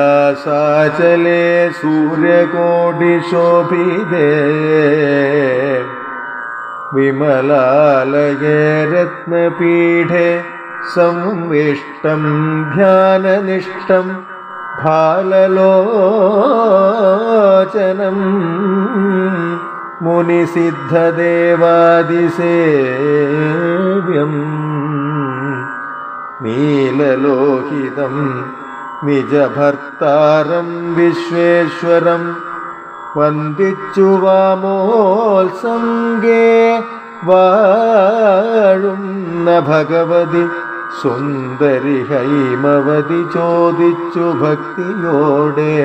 കൈലാസാചലേ സൂര്യകോടിശോഭിതേ വിമലാലയേ രത്നപീഠേ സംവിഷ്ടം ധ്യാനനിഷ്ടം ഭാലലോചനം മുനിസിദ്ധദേവാദിസേവ്യം നീലലോഹിതം നിജഭർത്താരം വിശ്വേശ്വരം വന്ദിച്ചു വാമോത്സംഗേ വാഴുന്ന ഭഗവതി സുന്ദരി ഹൈമവതി ചോദിച്ചു ഭക്തിയോടെ.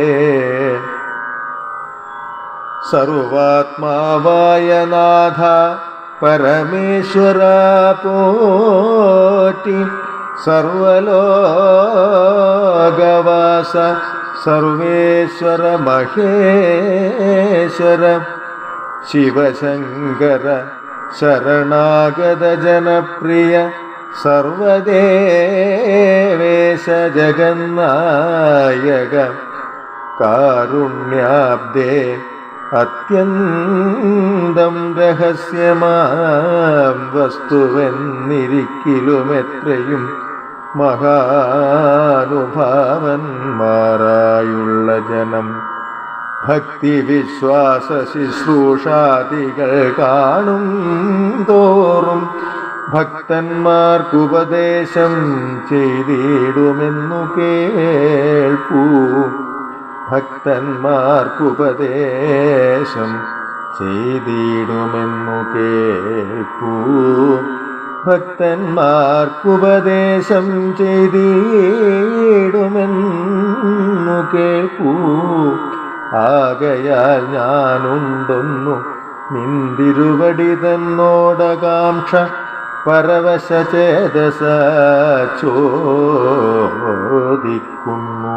സർവാത്മാവായ നാഥ പരമേശ്വര പോറ്റി സർവലോകവാസ സർവേശ്വര മഹേശ്വര. ശിവശങ്കര ശരണാഗത ജനപ്രിയ സർവദേവേശ ജഗന്നായക. കാരുണ്യാബ്ദേ അത്യന്തം രഹസ്യമാം വസ്തുവെന്നിരിക്കലുമെത്രയും മഹാനുഭാവന്മാരായുള്ള ജനം. ഭക്തി വിശ്വാസ ശുശ്രൂഷാദികൾ കാണും തോറും. ഭക്തന്മാർക്കുപദേശം ചെയ്തിടുമെന്നു കേൾപ്പൂ. ഭക്തന്മാർക്കുപദേശം ചെയ്തിടുമെന്നു കേൾപ്പൂ. ഭക്തന്മാർക്കുപദേശം ചെയ്തിടുമെന്നു കേൾക്കൂ. ആകയാൽ ഞാനുണ്ടൊന്നു നിന്തിരുവടി തന്നോടകാംക്ഷ പരവശചേതസ ചോദിക്കുന്നു.